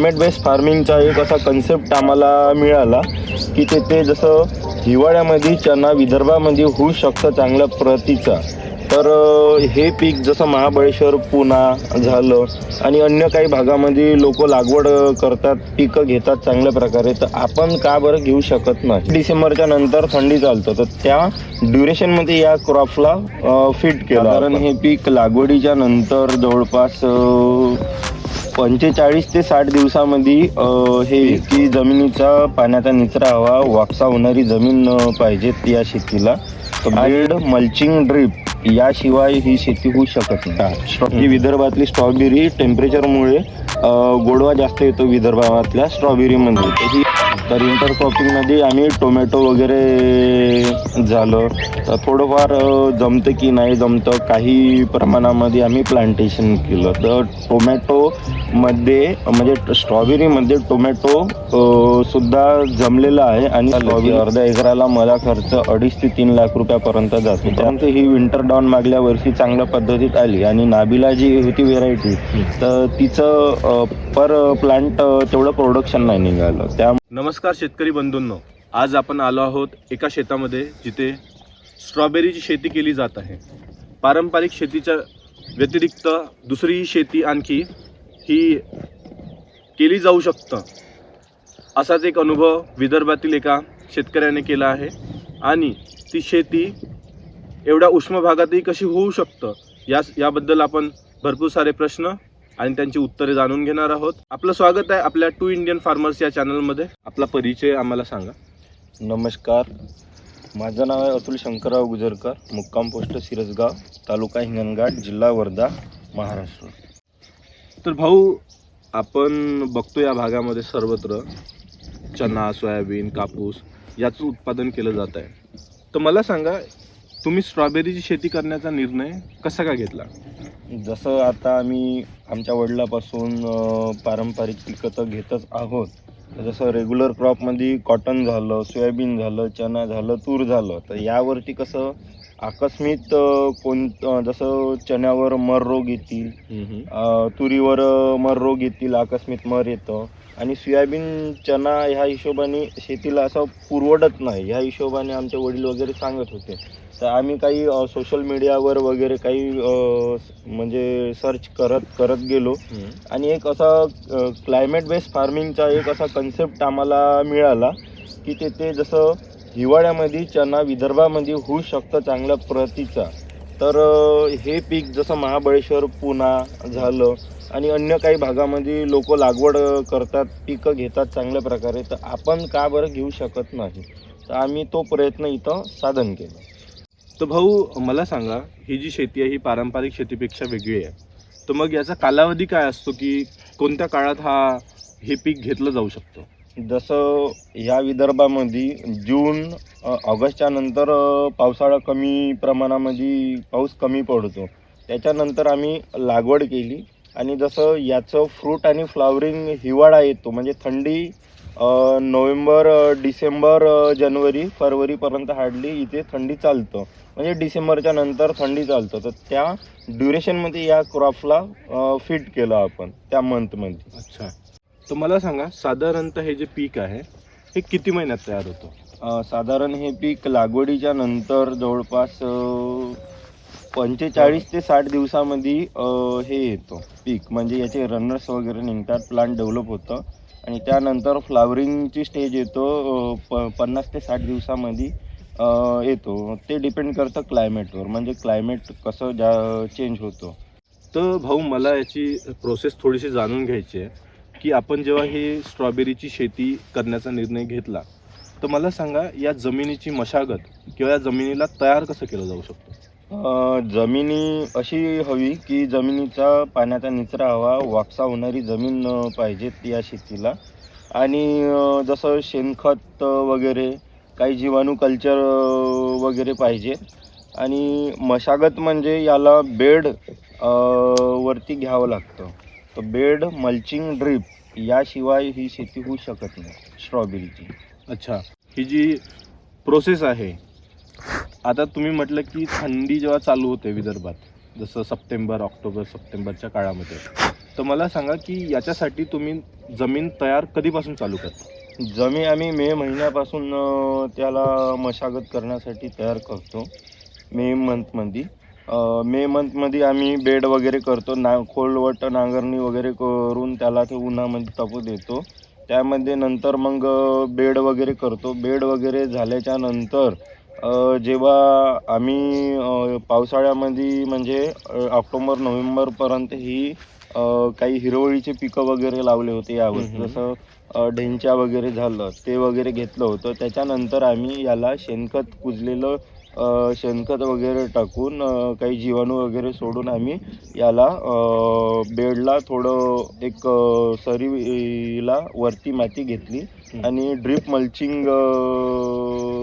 Climate based फार्मिंगचा एक असा concept आम्हाला मिळाला की तेथे जसं हिवाळ्यामध्ये चना विदर्भामध्ये होऊ शकतं चांगल्या प्रतीचा. तर हे पीक जसं महाबळेश्वर पुणा झालं आणि अन्य काही भागामध्ये लोक लागवड करतात पिकं घेतात चांगल्या प्रकारे तर आपण का बरं घेऊ शकत नाही? डिसेंबरच्या नंतर थंडी चालतं तर त्या ड्युरेशनमध्ये या क्रॉपला फिट केलं कारण हे पीक लागवडीच्या नंतर जवळपास पंचेचाळीस ते साठ दिवसामध्ये हे की जमिनीचा पाण्याचा निचरा हवा वापसा होणारी जमीन पाहिजे या शेतीला. बेड मल्चिंग ड्रीप याशिवाय ही शेती होऊ शकत नाही. विदर्भातली स्ट्रॉबेरी टेम्परेचरमुळे गोडवा जास्त येतो विदर्भातल्या स्ट्रॉबेरीमध्ये तर तर इंटरक्रॉपिंगमध्ये आम्ही टोमॅटो वगैरे झालं. तर थोडंफार जमतं की नाही जमतं काही प्रमाणामध्ये आम्ही प्लांटेशन केलं. तर टोमॅटोमध्ये म्हणजे स्ट्रॉबेरीमध्ये टोमॅटो सुद्धा जमलेला आहे आणि स्ट्रॉबेरी अर्ध्या एकराला मला खर्च अडीच ते तीन लाख रुपयापर्यंत जातो. त्यानंतर ही विंटर डॉन मागल्या वर्षी चांगल्या पद्धतीत आली आणि नाबिला जी होती व्हेरायटी तर तिचं पर प्लांट तेवढं प्रोडक्शन नाही निघालं. त्या नमस्कार शेतकरी बंधूंनो. आज आपण आलो आहोत एका शेतामध्ये जिथे स्ट्रॉबेरीची शेती केली जात आहे. पारंपरिक शेतीच्या व्यतिरिक्त दुसरी शेती आणखी ही केली जाऊ शकतं. असाच एक अनुभव विदर्भातील एका शेतकऱ्याने केला आहे. आणि ती शेती एवढ्या उष्म भागातही कशी होऊ शकतं? या याबद्दल आपण भरपूर सारे प्रश्न आणि त्यांची उत्तरे जाणून घेणार आहोत. आपलं स्वागत आहे आपल्या टू इंडियन फार्मर्स या चॅनलमध्ये आपला परिचय आम्हाला सांगा. नमस्कार. माझं नाव आहे अतुल शंकरराव गुजरकर मुक्काम पोस्ट सिरसगाव तालुका हिंगणघाट जिल्हा वर्धा महाराष्ट्र. तर भाऊ आपण बघतो या भागामध्ये सर्वत्र चना सोयाबीन कापूस याचं उत्पादन केलं जात आहे. तर मला सांगा तुम्ही स्ट्रॉबेरीची शेती करण्याचा निर्णय कसा का घेतला? जसं आता आम्ही आमच्या वडिलापासून पारंपरिक पिकं तर घेतच आहोत. जसं रेग्युलर क्रॉपमध्ये कॉटन झालं सोयाबीन झालं चना झालं तूर झालं तर यावरती कसं आकस्मित कोण जसं चण्यावर मर रोग येतील तुरीवर मर रोग येतील आकस्मिक मर येतं. आणि सोयाबीन चना ह्या हिशोबाने शेतीला असं पुरवडत नाही. ह्या हिशोबाने आमचे वडील वगैरे सांगत होते. तर आम्ही काही सोशल मीडियावर वगैरे काही म्हणजे सर्च करत करत गेलो. आणि एक असा क्लायमेट बेस्ड फार्मिंगचा एक असा कन्सेप्ट आम्हाला मिळाला की तेथे जसं हिवाळ्यामध्ये चना विदर्भामध्ये होऊ शकतं चांगल्या प्रतीचा. तर हे पीक जसं महाबळेश्वर पुणा झालं आणि अन्य काही भागामध्ये लोक लागवड करतात पिकं घेतात चांगल्या प्रकारे तर आपण का बरं घेऊ शकत नाही? तर आम्ही तो प्रयत्न इथं साधन केलं. तर भाऊ मला सांगा ही जी शेती आहे ही पारंपरिक शेतीपेक्षा वेगळी आहे. तर मग याचा कालावधी काय असतो की कोणत्या काळात हा हे पीक घेतलं जाऊ शकतं? जसं या विदर्भामध्ये जून ऑगस्टच्या नंतर पावसाळा कमी प्रमाणामध्ये पाऊस कमी पडतो. त्याच्यानंतर आम्ही लागवड केली. आणि जसं याचं फ्रूट आणि फ्लावरिंग हिवाळा येतो म्हणजे थंडी नोव्हेंबर डिसेंबर जानेवारी फरवरीपर्यंत हार्डली इथे थंडी चालतं. म्हणजे डिसेंबरच्या नंतर थंडी चालतं. तर त्या ड्युरेशनमध्ये या क्रॉपला फिट केलं आपण त्या मंथमध्ये. अच्छा. तर मला सांगा साधारणतः हे जे पीक आहे हे किती महिन्यात तयार होतं? साधारण हे पीक लागवडीच्या नंतर जवळपास पंचेचाळीस ते साठ दिवसामध्ये हे येतं पीक. म्हणजे याचे रनर्स वगैरे निघतात प्लांट डेव्हलप होतं. आणि त्यानंतर फ्लावरिंगची स्टेज येतो प पन्नास ते साठ दिवसामध्ये येतो. ते डिपेंड करतं क्लायमेटवर म्हणजे क्लायमेट कसं जा चेंज होतो. तर भाऊ मला याची प्रोसेस थोडीशी जाणून घ्यायची आहे की आपण जेव्हा ही स्ट्रॉबेरीची शेती करण्याचा निर्णय घेतला तर मला सांगा या जमिनीची मशागत किंवा या जमिनीला तयार कसं केलं जाऊ शकतं? जमिनी अशी हवी की जमिनीचा पाण्याचा निचरा हवा वापसा होणारी जमीन पाहिजेत पाहिजे या शेतीला. आणि जसं शेणखत वगैरे काही जीवाणू कल्चर वगैरे पाहिजे. आणि मशागत म्हणजे याला बेड वरती घ्यावं लागतं. तर बेड मल्चिंग ड्रीप याशिवाय ही शेती होऊ शकत नाही स्ट्रॉबेरीची. अच्छा. ही जी प्रोसेस आहे आता तुम्ही म्हटलं की थंडी जेव्हा चालू होते विदर्भात जसं सप्टेंबर ऑक्टोबर सप्टेंबरच्या काळामध्ये तर मला सांगा की याच्यासाठी तुम्ही जमीन तयार कधीपासून चालू करता? जमीन आम्ही मे महिन्यापासून त्याला मशागत करण्यासाठी तयार करतो मे मंथमध्ये. मे मंथमध्ये आम्ही बेड वगैरे करतो ना खोलवट नांगरणी वगैरे करून त्याला ते उन्हामध्ये तापू देतो. त्यामध्ये नंतर मग बेड वगैरे करतो. बेड वगैरे झाल्याच्यानंतर जेव्हा आम्ही पावसाळ्यामध्ये म्हणजे ऑक्टोबर नोव्हेंबरपर्यंत ही काही हिरवळीचे पिकं वगैरे लावले होते हम्म. जसं ढेंच्या वगैरे झालं ते वगैरे घेतलं होतं त्याच्यानंतर आम्ही याला शेणखत कुजलेलं शेणखत वगैरे टाकून काही जीवाणू वगैरे सोडून आम्ही याला बेडला थोडं एक सरीला वरती माती घेतली. आणि ड्रीप मल्चिंग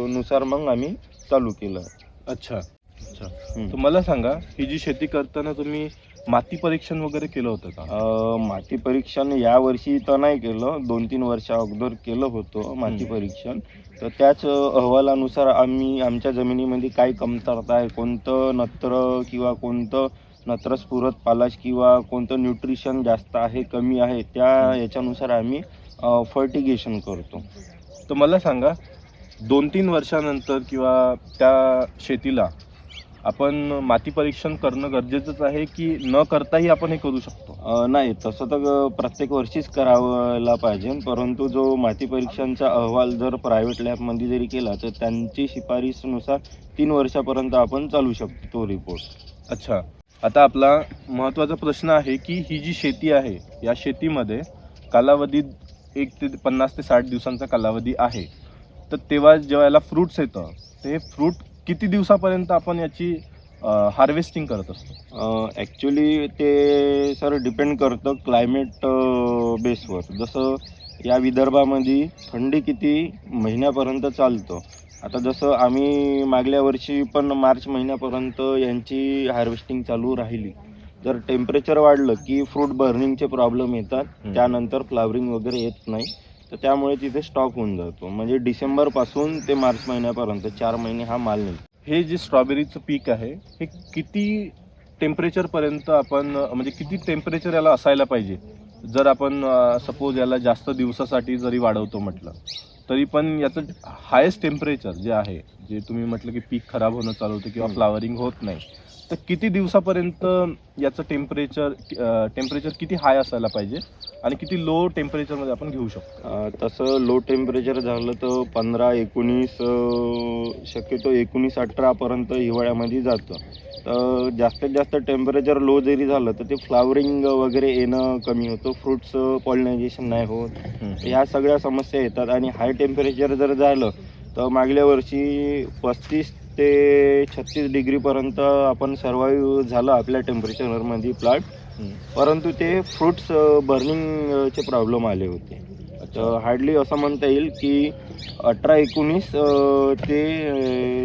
नुसार मग आम्ही चालू केलं. अच्छा. अच्छा. तर मला सांगा ही जी शेती करताना तुम्ही माती परीक्षण वगैरे केलं होतं का? अ, माती परीक्षण या वर्षी तर नाही केलं. दोन तीन वर्षा अगोदर केलं होतं माती. परीक्षण. तर त्याच अहवालानुसार आम्ही आमच्या जमिनीमध्ये काय कमतरता आहे कोणतं नत्र किंवा कोणतं नत्र स्फुरत पालाश किंवा कोणतं न्यूट्रिशन जास्त आहे कमी आहे त्या याच्यानुसार आम्ही फर्टिगेशन करतो. तर मला सांगा दोन तीन वर्षानंतर किंवा त्या शेतीला आपण माती परीक्षण करणं गरजेचंच आहे की न करताही आपण हे करू शकतो? नाही तसं तर प्रत्येक वर्षीच करावला पाहिजे. परंतु जो माती परीक्षांचा अहवाल जर प्रायव्हेट लॅबमध्ये जरी केला तर त्यांची शिफारशीनुसार तीन वर्षापर्यंत आपण चालू शकतो तो रिपोर्ट अच्छा. आता आपला महत्त्वाचा प्रश्न आहे की ही जी शेती आहे या शेतीमध्ये कालावधी एक ते पन्नास ते साठ दिवसांचा कालावधी आहे. तर तेव्हा जेव्हा याला फ्रूट्स येतं हे फ्रूट किती दिवसापर्यंत आपण याची हार्वेस्टिंग करत असतो? ॲक्च्युली ते सर डिपेंड करतं क्लायमेट बेसवर जसं या विदर्भामध्ये थंडी किती महिन्यापर्यंत चालतं. आता जसं आम्ही मागल्या वर्षी पण मार्च महिन्यापर्यंत यांची हार्वेस्टिंग चालू राहिली. जर टेम्परेचर वाढलं की फ्रूट बर्निंगचे प्रॉब्लेम येतात. त्यानंतर फ्लावरिंग वगैरे येत नाही. तर त्यामुळे तिथे स्टॉक होऊन जातो. म्हणजे डिसेंबरपासून ते मार्च महिन्यापर्यंत चार महिने हा माल निघतो. हे जे स्ट्रॉबेरीचं पीक आहे हे किती टेम्परेचरपर्यंत आपण म्हणजे किती टेम्परेचर याला असायला पाहिजे? जर आपण सपोज याला जास्त दिवसासाठी जरी वाढवतो म्हटलं तरी पण याचं हायेस्ट टेम्परेचर जे आहे जे तुम्ही म्हटलं की पीक खराब होणं चालू होतं किंवा. फ्लावरिंग होत नाही तर किती दिवसापर्यंत याचं टेम्परेचर टेम्परेचर किती हाय असायला पाहिजे? आणि किती लो टेम्परेचरमध्ये आपण घेऊ शकतो? तसं लो टेम्परेचर झालं तर पंधरा एकोणीस शक्यतो एकोणीस अठरापर्यंत हिवाळ्यामध्ये जातं. तर जास्तीत जास्त टेम्परेचर लो जरी झालं तर ते फ्लावरिंग वगैरे येणं कमी होतं. फ्रुट्स पॉलिनायझेशन नाही होत. ह्या सगळ्या समस्या येतात. आणि हाय टेम्परेचर जर झालं तर मागल्या वर्षी पस्तीस ते छत्तीस डिग्रीपर्यंत आपण सर्वाईव्ह झालं आपल्या टेम्परेचरमध्ये प्लांट परंतु ते फ्रुट्स बर्निंगचे प्रॉब्लेम आले होते. तर हार्डली असं म्हणता येईल की अठरा एकोणीस ते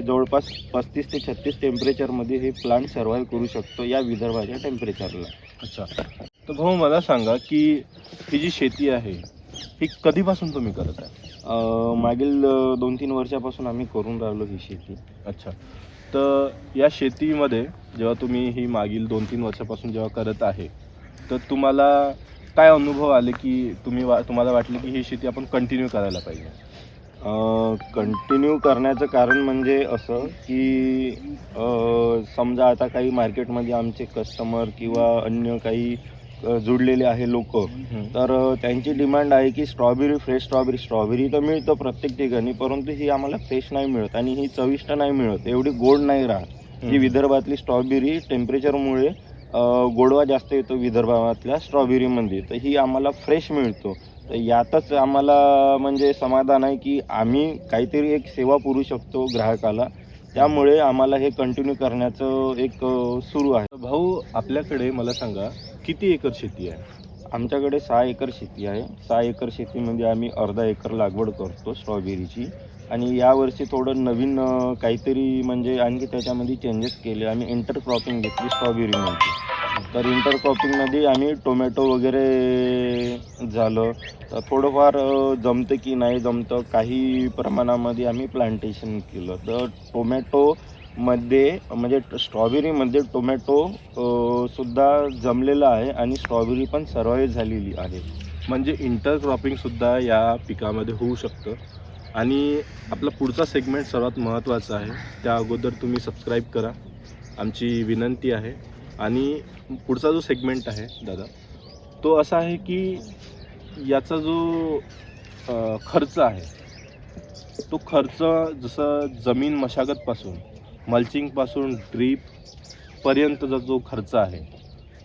जवळपास पस्तीस ते छत्तीस टेम्परेचरमध्ये हे प्लांट सर्वाईव्ह करू शकतो या विदर्भाच्या टेम्परेचरला अच्छा. तर भाऊ मला सांगा की ही जी शेती आहे ही कधीपासून तुम्ही करत आहे? मागील दोन तीन वर्षापासून आम्ही करून राहिलो ही शेती. अच्छा. तर या शेतीमध्ये जेव्हा तुम्ही ही मागील दोन तीन वर्षापासून जेव्हा करत आहे तर तुम्हाला काय अनुभव आले की तुम्ही वा तुम्हाला वाटले की ही शेती आपण कंटिन्यू करायला पाहिजे? कंटिन्यू करण्याचं कारण म्हणजे असं की अ, समजा आता काही मार्केटमध्ये आमचे कस्टमर किंवा अन्य काही जुडलेले आहे लोक. तर त्यांची डिमांड आहे की स्ट्रॉबेरी फ्रेश स्ट्रॉबेरी स्ट्रॉबेरी तर मिळतं प्रत्येक ठिकाणी परंतु ही आम्हाला फ्रेश नाही मिळत आणि ही चविष्ट नाही मिळत एवढी गोड नाही राहत. ही विदर्भातली स्ट्रॉबेरी टेम्परेचरमुळे गोडवा जास्त येतो विदर्भातल्या स्ट्रॉबेरीमध्ये तर ही आम्हाला फ्रेश मिळतो. तर यातच आम्हाला म्हणजे समाधान आहे की आम्ही काहीतरी एक सेवा पुरू शकतो ग्राहकाला त्यामुळे आम्हाला हे कंटिन्यू करण्याचं एक सुरू आहे. भाऊ आपल्याकडे मला सांगा किती एकर शेती आहे? आमच्याकडे सहा एकर शेती आहे. सहा एकर शेतीमध्ये आम्ही अर्धा एकर लागवड करतो स्ट्रॉबेरीची. आणि यावर्षी थोडं नवीन काहीतरी म्हणजे आणखी त्याच्यामध्ये चेंजेस केले. आम्ही इंटरक्रॉपिंग घेतली स्ट्रॉबेरीमध्ये तर इंटरक्रॉपिंगमध्ये आम्ही टोमॅटो वगैरे झालं. तर थोडंफार जमतं की नाही जमतं काही प्रमाणामध्ये आम्ही प्लांटेशन केलं. तर टोमॅटो मध्ये म्हणजे स्ट्रॉबेरीमध्ये टोमॅटो सुद्धा जमलेला आहे आणि स्ट्रॉबेरी पण सर्वाईव्ह झालेली आहे. म्हणजे इंटरक्रॉपिंग सुद्धा या पिकामध्ये होऊ शकतं. आणि आपला पुढचा सेगमेंट सर्वात महत्त्वाचा आहे. त्या अगोदर तुम्ही सबस्क्राईब करा. आमची विनंती आहे. आणि पुढचा जो सेगमेंट आहे दादा तो असा आहे की याचा जो खर्च आहे तो खर्च जसं जमीन मशागतपासून मल्चिंगपासून ड्रीपपर्यंतचा जो खर्च आहे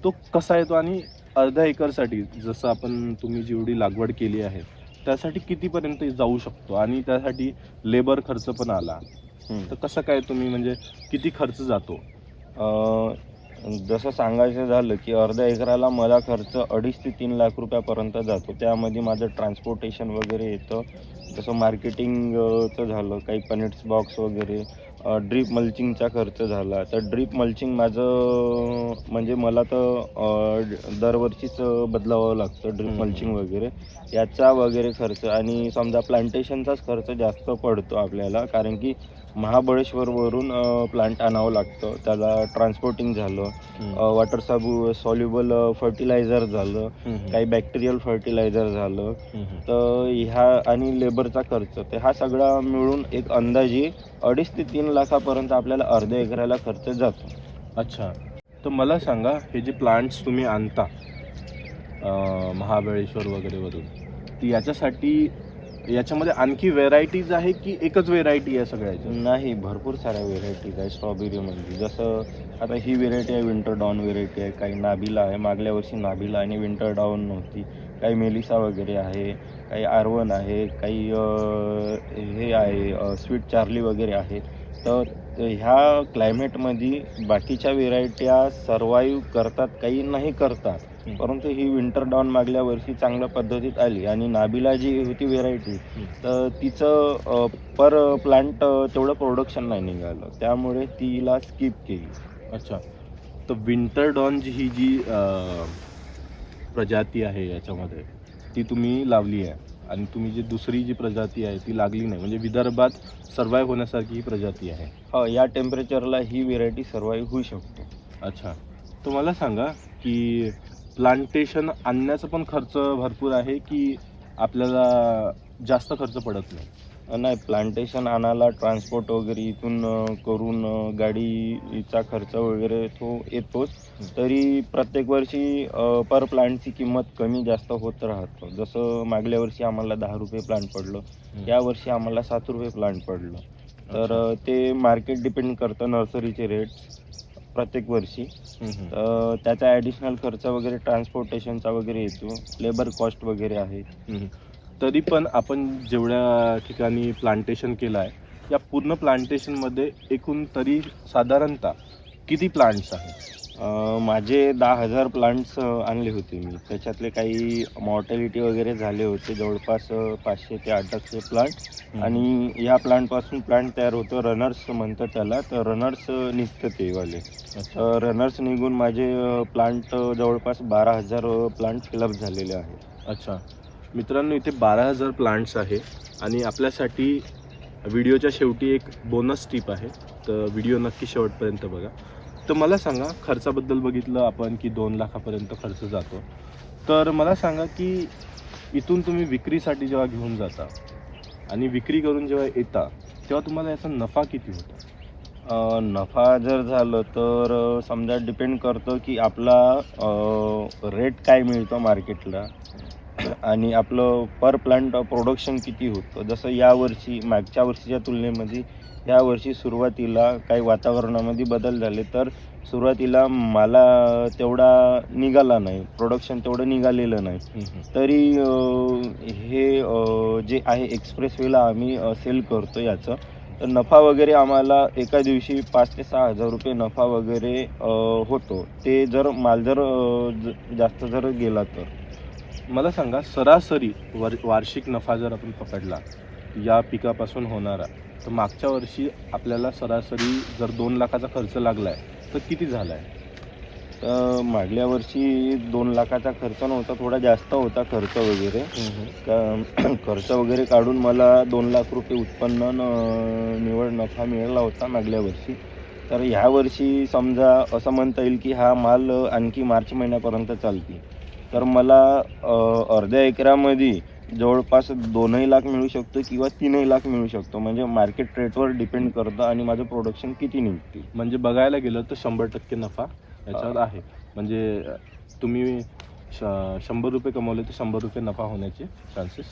तो कसा येतो? आणि अर्ध्या एकरसाठी जसं आपण तुम्ही जेवढी लागवड केली आहे त्यासाठी कितीपर्यंत जाऊ शकतो? आणि त्यासाठी लेबर खर्च पण आला. तर कसं काय तुम्ही म्हणजे किती खर्च जातो? जसं सांगायचं झालं की अर्ध्या एकराला मला खर्च अडीच ते तीन लाख रुपयापर्यंत जातो. त्यामध्ये माझं ट्रान्सपोर्टेशन वगैरे येतं. जसं मार्केटिंगचं झालं काही पनेट्स बॉक्स वगैरे ड्रीप मल्चिंगचा खर्च झाला तर ड्रीप मल्चिंग माझं म्हणजे मला तर दरवर्षीच बदलावं लागतं ड्रीप. मल्चिंग वगैरे याचा वगैरे खर्च आणि समजा प्लांटेशनचाच खर्च जास्त पडतो आपल्याला कारण की महाबळेश्वरवरून प्लांट आणावं लागतं. त्याला ट्रान्सपोर्टिंग झालं वॉटर साबू सॉल्युबल फर्टिलायझर झालं काही बॅक्टेरियल फर्टिलायझर झालं. तर ह्या आणि लेबरचा खर्च तर हा सगळा मिळून एक अंदाजे अडीच ते तीन लाखापर्यंत आपल्याला अर्ध्या एकराला खर्च जातो. अच्छा. तर मला सांगा हे जे प्लांट्स तुम्ही आणता महाबळेश्वर वगैरे वरून ती याच्यासाठी याच्यामध्ये आणखी व्हेरायटीज आहे की एकच व्हेरायटी आहे सगळ्याच्या नाही भरपूर साऱ्या व्हेरायटीज आहे. स्ट्रॉबेरीमध्ये जसं आता ही व्हेरायटी आहे विंटर डाऊन व्हेरायटी आहे. काही नाबिला आहे. मागल्या वर्षी नाबिला आणि विंटर डाऊन नव्हती. काही मेलिसा वगैरे आहे काही आरवन आहे काही हे आहे स्वीट चार्ली वगैरे आहे तर ह्या क्लायमेटमध्ये बाकीच्या व्हेरायट्या सर्वाईव्ह करतात काही नाही करतात. परंतु ही विंटर डाऊन मागल्या वर्षी चांगल्या पद्धतीत आली आणि नाबिला जी होती व्हेरायटी तर तिचं पर प्लांट तेवढं प्रोडक्शन नाही निघालं. त्यामुळे तिला स्किप केली. अच्छा. तर विंटर डॉन जी ही जी प्रजाती आहे याच्यामध्ये ती तुम्ही लावली आहे. आणि तुम्ही जी दुसरी जी प्रजाती आहे ती लागली नाही. म्हणजे विदर्भात सर्वाईव्ह होण्यासारखी ही प्रजाती आहे. हो या टेम्परेचरला ही व्हेरायटी सर्वाईव्ह होऊ शकतो. अच्छा. तर मला सांगा की प्लांटेशन आणण्याचा पण खर्च भरपूर आहे की आपल्याला जास्त खर्च पडत नाही? नाही प्लांटेशन आणायला ट्रान्सपोर्ट वगैरे इथून करून गाडीचा खर्च वगैरे तो येतोच. तरी प्रत्येक वर्षी पर प्लांटची किंमत कमी जास्त होत राहतं. जसं मागल्या वर्षी आम्हाला दहा रुपये प्लांट पडलं. या वर्षी आम्हाला सात रुपये प्लांट पडलं. तर ते मार्केट डिपेंड करतं नर्सरीचे रेट्स प्रत्येक वर्षी. त्याचा ॲडिशनल खर्च वगैरे ट्रान्सपोर्टेशनचा वगैरे येतो. लेबर कॉस्ट वगैरे आहे. तरी पण आपण जेवढ्या ठिकाणी प्लांटेशन केलं आहे या पूर्ण प्लांटेशनमध्ये एकूण तरी साधारणतः किती प्लांट्स आहेत? माझे दहा हजार प्लांट्स आणले होते मी. त्याच्यातले काही मॉर्टॅलिटी वगैरे झाले होते जवळपास पाचशे ते आठशे प्लांट आणि या प्लांटपासून प्लांट तयार होतं रनर्स म्हणतात त्याला. तर रनर्स निघतं ते वाले. रनर्स निघून माझे प्लांट जवळपास बारा हजार प्लांट फिलअप झालेले आहेत. अच्छा. मित्रांनो इथे बारा हजार प्लांट्स आहे आणि आपल्यासाठी व्हिडिओच्या शेवटी एक बोनस टिप आहे. तर व्हिडिओ नक्की शेवटपर्यंत बघा. तर मला सांगा खर्चाबद्दल बघितलं आपण की दोन लाखापर्यंत खर्च जातो. तर मला सांगा की इथून तुम्ही विक्रीसाठी जेव्हा घेऊन जाता आणि विक्री करून जेव्हा येता तेव्हा तुम्हाला याचा नफा किती होतो? नफा जर झालं तर समजा डिपेंड करतं की आपला रेट काय मिळतो मार्केटला आणि आपलं पर प्लांट प्रोडक्शन किती होतं? जसं यावर्षी मागच्या वर्षीच्या तुलनेमध्ये यावर्षी सुरुवातीला काही वातावरणामध्ये बदल झाले तर सुरुवातीला मला तेवढा निघाला नाही. प्रोडक्शन तेवढं निघालेलं नाही. तरी हे जे आहे एक्सप्रेसवेला आम्ही सेल करतो याचं. तर नफा वगैरे आम्हाला एका दिवशी पाच ते सहा हजार रुपये नफा वगैरे होतो. ते जर माल जर जास्त जर गेला तर. मला सांगा सरासरी वर वार्षिक नफा जर आपण पकडला या पिकापासून होणारा तर मागच्या वर्षी आपल्याला सरासरी जर दोन लाखाचा खर्च लागला आहे तर किती झाला आहे तर मागल्या वर्षी दोन लाखाचा खर्च नव्हता थोडा जास्त होता खर्च वगैरे. का- खर्च वगैरे काढून मला दोन लाख रुपये उत्पन्न न- निवड नफा मिळाला होता मागल्या वर्षी. तर ह्या वर्षी समजा असं म्हणता येईल की हा माल आणखी मार्च महिन्यापर्यंत चालते तर मला अर्ध्या एकरामध्ये जवळपास दोनही लाख मिळू शकतो किंवा तीनही लाख मिळू शकतो. म्हणजे मार्केट रेटवर डिपेंड करतं आणि माझं प्रोडक्शन किती निघते म्हणजे बघायला गेलं तर शंभर टक्के नफा याच्यावर आहे. म्हणजे तुम्ही श- शंभर रुपये कमवले तर शंभर रुपये नफा होण्याचे चान्सेस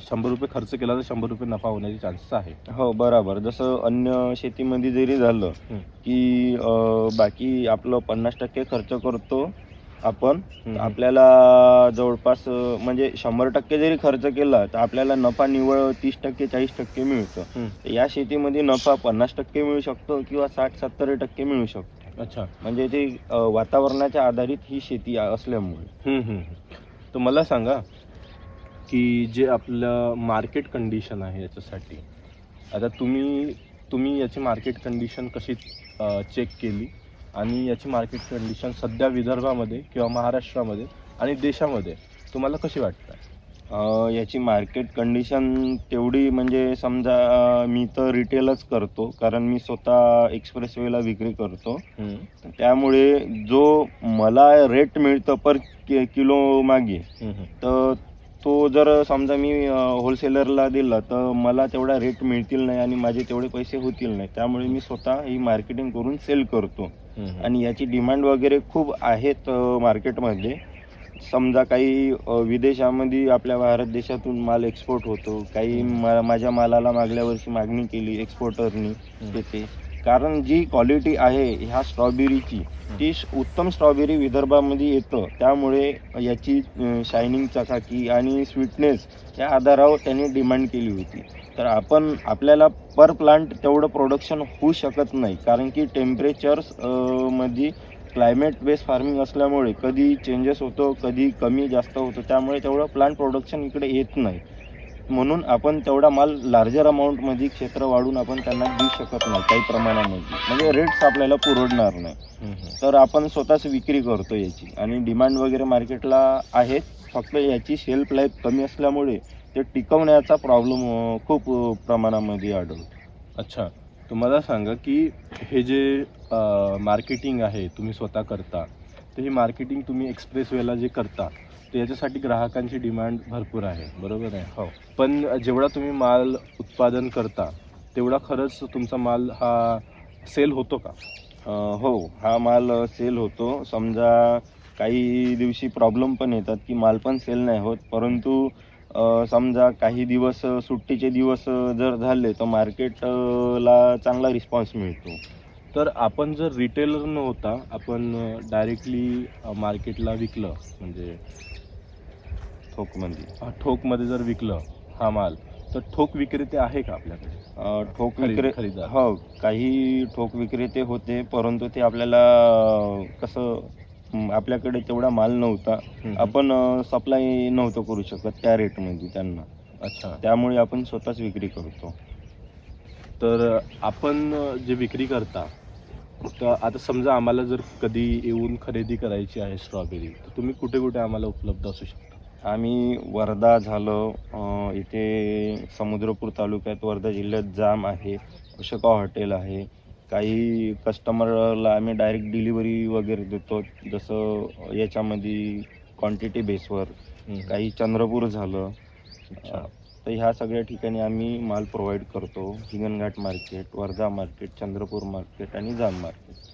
शंभर रुपये खर्च केला तर शंभर रुपये नफा होण्याचे चान्सेस आहे. हो बरोबर. जसं अन्य शेतीमध्ये जरी झालं. की बाकी आपलं पन्नास टक्के खर्च करतो आपण. आपल्याला जवळपास म्हणजे शंभर टक्के जरी खर्च केला तर आपल्याला नफा निव्वळ तीस टक्के चाळीस टक्के मिळतं. तर या शेतीमध्ये नफा पन्नास टक्के मिळू शकतो किंवा साठ सत्तर टक्के मिळू शकतो अच्छा म्हणजे ते वातावरणाच्या आधारित ही शेती असल्यामुळे. तर मला सांगा की जे आपलं मार्केट कंडिशन आहे याच्यासाठी आता तुम्ही तुम्ही याची मार्केट कंडिशन कशी चेक केली आणि याची मार्केट कंडिशन सध्या विदर्भामध्ये किंवा महाराष्ट्रामध्ये आणि देशामध्ये तुम्हाला कशी वाटतं याची मार्केट कंडिशन तेवढी म्हणजे समजा मी तर रिटेलच करतो. कारण मी स्वतः एक्सप्रेस वेला विक्री करतो. त्यामुळे जो मला रेट मिळतं पर कि किलो मागे तर तो जर समजा मी होलसेलरला दिला तर मला तेवढा रेट मिळतील नाही आणि माझे तेवढे पैसे होतील नाही. त्यामुळे मी स्वतः ही मार्केटिंग करून सेल करतो. आणि याची डिमांड वगैरे खूप आहेत मार्केटमध्ये समजा काही विदेशामध्ये आपल्या भारत देशातून माल एक्सपोर्ट होतो. काही मा माझ्या मालाला मागल्या वर्षी मागणी केली एक्सपोर्टरनी येते. कारण जी क्वालिटी आहे ह्या स्ट्रॉबेरीची ती श- उत्तम स्ट्रॉबेरी विदर्भामध्ये येतं. त्यामुळे याची शायनिंग चकाकी आणि स्वीटनेस या आधारावर त्यांनी डिमांड केली होती. तर आपण आपल्याला पर प्लांट तेवढं प्रोडक्शन होऊ शकत नाही. कारण की टेम्परेचर्समध्ये क्लायमेट बेस फार्मिंग असल्यामुळे कधी चेंजेस होतो कधी कमी जास्त होतो त्यामुळे तेवढं प्लांट प्रोडक्शन इकडे येत नाही. म्हणून आपण तेवढा माल लार्जर अमाऊंटमध्ये क्षेत्र वाढून आपण त्यांना देऊ शकत नाही काही प्रमाणामध्ये. म्हणजे रेट्स आपल्याला पुरवणार नाही. तर आपण स्वतःच विक्री करतो याची. आणि डिमांड वगैरे मार्केटला आहेत फक्त याची शेल्फ लाईफ कमी असल्यामुळे ते टिकवण्याचा प्रॉब्लेम खूप प्रमाणामध्ये आढळतो. अच्छा. तुम्हाला सांगा की हे जे मार्केटिंग आहे तुम्ही स्वतः करता तर ही मार्केटिंग तुम्ही एक्सप्रेस वेला जे करता तर याच्यासाठी ग्राहकांची डिमांड भरपूर आहे. बरोबर आहे? हो. पण जेवढा तुम्ही माल उत्पादन करता तेवढा खरंच तुमचा माल हा सेल होतो का? हो. हा माल सेल होतो. समजा काही दिवशी प्रॉब्लेम पण येतात की माल पण सेल नाही होत. परंतु समजा काही दिवस सुट्टीचे दिवस जर झाले तर मार्केटला चांगला रिस्पॉन्स मिळतो. तर आपण जर रिटेलर न होता आपण डायरेक्टली मार्केटला विकलं म्हणजे थोकमध्ये. अ, ठोकमध्ये जर विकलं हा माल तर ठोक विक्रेते आहे का आपल्याकडे? ठोक विक्रे. हो काही ठोक विक्रेते होते परंतु ते आपल्याला कसं आपल्याकडे तेवढा माल नव्हता. आपण सप्लाय नव्हतं करू शकत त्या रेटमध्ये त्यांना. अच्छा. त्यामुळे आपण स्वतःच विक्री करतो. तर आपण जे विक्री करता तर आता समजा आम्हाला जर कधी येऊन खरेदी करायची आहे स्ट्रॉबेरी तर तुम्ही कुठे कुठे आम्हाला उपलब्ध असू शकता? आम्ही वर्धा झालं इथे समुद्रपूर तालुक्यात वर्धा जिल्ह्यात जाम आहे अशोका हॉटेल आहे. काही कस्टमरला आम्ही डायरेक्ट डिलिव्हरी वगैरे देतो जसं याच्यामध्ये क्वांटिटी बेसवर काही चंद्रपूर झालं. तर ह्या सगळ्या ठिकाणी आम्ही माल प्रोव्हाइड करतो. Hinganghat market Wardha market Chandrapur market आणि जाम मार्केट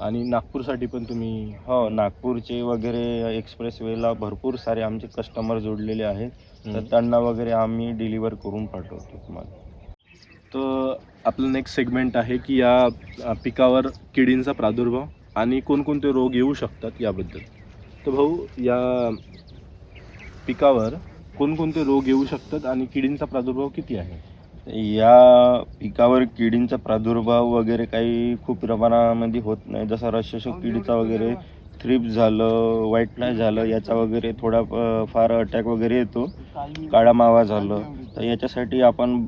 आणि नागपूरसाठी पण तुम्ही हो नागपूरचे वगैरे एक्सप्रेस वेला भरपूर सारे आमचे कस्टमर जोडलेले आहेत. तर त्यांना वगैरे आम्ही डिलिव्हर करून पाठवतो तुम्हाला. तर आपलं नेक्स्ट सेगमेंट आहे की या पिकावर किडींचा प्रादुर्भाव आणि कोणकोणते रोग येऊ शकतात याबद्दल. तर भाऊ या पिकावर कोणकोणते रोग येऊ शकतात आणि किडींचा प्रादुर्भाव किती आहे? या पिकावर किडींचा प्रादुर्भाव वगैरे काही खूप प्रमाणामध्ये होत नाही. जसा रशोषक किडीचा वगैरे थ्रिप झालं व्हाईट फ्लाय झालं याचा वगैरे थोडा फार अटॅक वगैरे येतो. काळा मावा झालं. तर याच्यासाठी आपण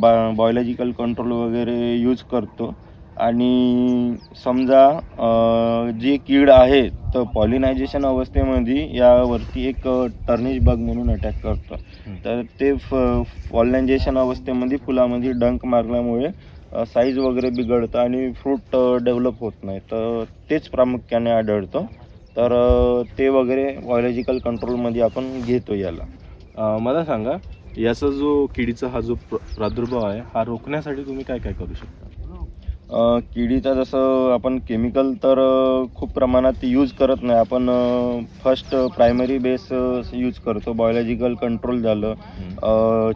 बायोलॉजिकल कंट्रोल वगैरे यूज करतो. आणि समजा जे कीड आहे तर पॉलिनायझेशन अवस्थेमध्ये यावरती एक टर्निश बग म्हणून अटॅक करतं. तर ते फ पॉलिनायझेशन अवस्थेमध्ये फुलामध्ये डंक मारल्यामुळे साईज वगैरे बिघडतं आणि फ्रूट डेव्हलप होत नाही. तर तेच प्रामुख्याने आढळतं. तर ते वगैरे बायोलॉजिकल कंट्रोलमध्ये आपण घेतो याला. मला सांगा याचा जो किडीचा हा जो प्र प्रादुर्भाव आहे हा रोखण्यासाठी तुम्ही काय काय करू शकता? किडीचा जसं आपण केमिकल तर खूप प्रमाणात यूज करत नाही. आपण फर्स्ट प्रायमरी बेस यूज करतो. बायोलॉजिकल कंट्रोल झालं.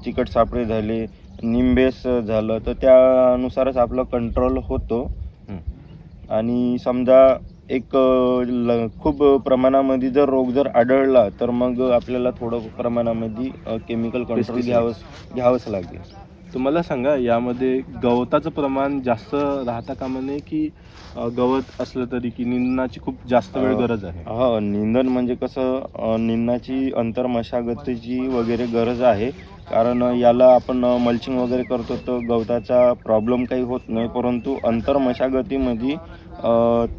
चिकट सापळे झाले. निंबेस झालं. तर त्यानुसारच आपलं कंट्रोल होतो. आणि समजा एक खूप प्रमाणामध्ये जर रोग जर आढळला तर मग आपल्याला थोडं प्रमाणामध्ये केमिकल कंट्रोल. घ्यावंच घ्यावंच लागेल. तुम्हाला सांगा यामध्ये गवताचं प्रमाण जास्त राहता कामा नये की अ, गवत असलं तरी की निंदनाची खूप जास्त वेळ गरज आहे? हा निंदन म्हणजे कसं अ, निंदनाची अंतर्मशागतीची वगैरे गरज आहे. कारण याला आपण मल्चिंग वगैरे करतो तर गवताचा प्रॉब्लेम काही होत नाही. परंतु अंतर्मशागतीमध्ये अ,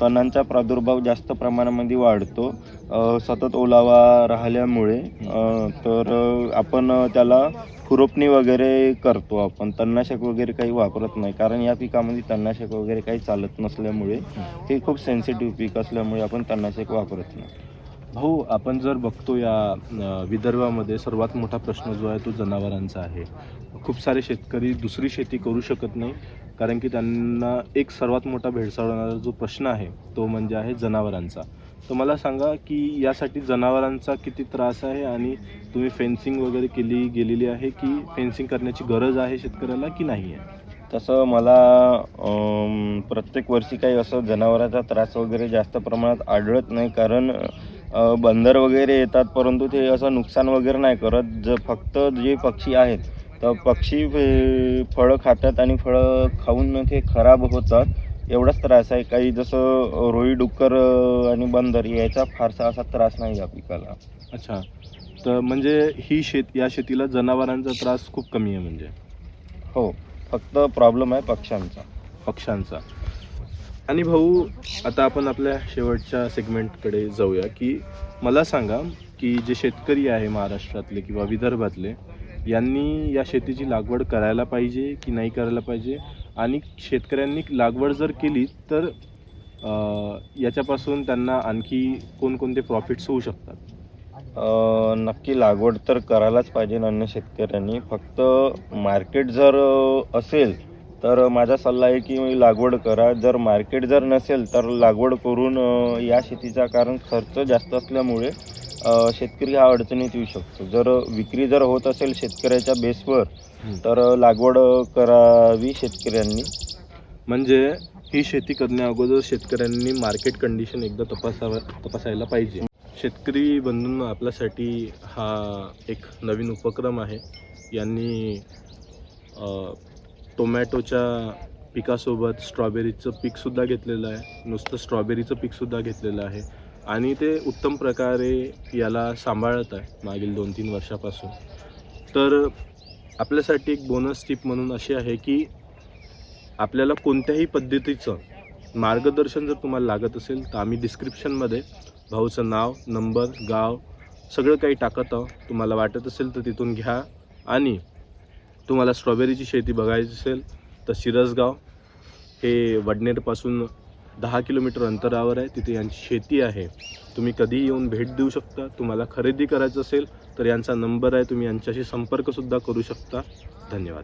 तणांचा प्रादुर्भाव जास्त प्रमाणामध्ये वाढतो. अ, सतत ओलावा राहिल्यामुळे अ, तर आपण त्याला खुरपणी वगैरे करतो आपण. तणनाशक वगैरे काही वापरत नाही. कारण या पिकामध्ये तणनाशक वगैरे काही चालत नसल्यामुळे हे खूप सेन्सिटिव्ह पीक असल्यामुळे आपण तणनाशक वापरत नाही. भाऊ आपण जर बघतो या विदर्भामध्ये सर्वात मोठा प्रश्न जो आहे तो जनावरांचा आहे. खूप सारे शेतकरी दुसरी शेती करू शकत नाही. कारण की त्यांना एक सर्वात मोठा भेडसावणारा जो प्रश्न आहे तो म्हणजे आहे जनावरांचा. तर मला सांगा की यासाठी जनावरांचा किती त्रास आहे आणि तुम्ही फेन्सिंग वगैरे केली गेलेली आहे की फेन्सिंग करण्याची गरज आहे शेतकऱ्याला की नाही आहे? तसं मला अम, प्रत्येक वर्षी काही असं जनावरांचा त्रास वगैरे जास्त प्रमाणात आढळत नाही कारण अ, बंदर वगैरे येतात परंतु ते असं नुकसान वगैरे नाही करत. ज फक्त जे पक्षी आहेत तर पक्षी फे- फळं खातात आणि फळं खाऊन ते खराब होतात. एवढाच त्रास आहे. काही जसं रोई डुक्कर आणि बंदर याचा फारसा असा त्रास नाही या पिकाला. अच्छा. तर म्हणजे ही शेत या शेतीला जनावरांचा त्रास खूप कमी आहे म्हणजे? हो. फक्त प्रॉब्लेम आहे पक्ष्यांचा. पक्ष्यांचा. आणि भाऊ आता आपण आपल्या शेवटच्या सेगमेंटकडे जाऊया की मला सांगा की जे शेतकरी आहे महाराष्ट्रातले किंवा विदर्भातले यांनी या शेतीची लागवड करायला पाहिजे की नाही करायला पाहिजे? आणि शेतकऱ्यांनी लागवड जर केली तर याच्यापासून त्यांना आणखी कोणकोणते प्रॉफिट्स होऊ शकतात? नक्की लागवड तर करायलाच पाहिजे अन्य शेतकऱ्यांनी. फक्त मार्केट जर असेल तर माझा सल्ला आहे की लागवड करा. जर मार्केट जर नसेल तर लागवड करून या शेतीचा कारण खर्च जास्त असल्यामुळे शेतकरी हा अडचणीत येऊ शकतो. जर विक्री जर होत असेल शेतकऱ्याच्या बेसवर. तर लागवड करावी शेतकऱ्यांनी. म्हणजे ही शेती करण्या अगोदर शेतकऱ्यांनी मार्केट कंडिशन एकदा तपासावा तपासायला पाहिजे. शेतकरी बंधूंनो आपल्यासाठी हा एक नवीन उपक्रम आहे. यांनी टोमॅटोच्या पिकासोबत स्ट्रॉबेरीचं पीकसुद्धा घेतलेलं आहे. नुसतं स्ट्रॉबेरीचं पीकसुद्धा घेतलेलं आहे. आणि ते उत्तम प्रकारे याला सांभाळत आहे मागील दोन तीन वर्षापासून. तर आपल्यासाठी एक बोनस टिप म्हणून अशी आहे की आपल्याला कोणत्याही पद्धतीचं मार्गदर्शन जर तुम्हाला लागत असेल तर आम्ही डिस्क्रिप्शनमध्ये भाऊचं नाव नंबर गाव सगळं काही टाकत आहोत. तुम्हाला वाटत असेल तर तिथून घ्या. आणि तुम्हाला स्ट्रॉबेरीची शेती बघायची असेल तर शिरसगाव हे वडनेरपासून दहा किलोमीटर अंतरावर आहे तिथे यांची शेती आहे. तुम्ही कधीही येऊन भेट देऊ शकता. तुम्हाला खरेदी करायचं असेल तर यांचा नंबर आहे. तुम्ही यांच्याशी संपर्कसुद्धा करू शकता. धन्यवाद.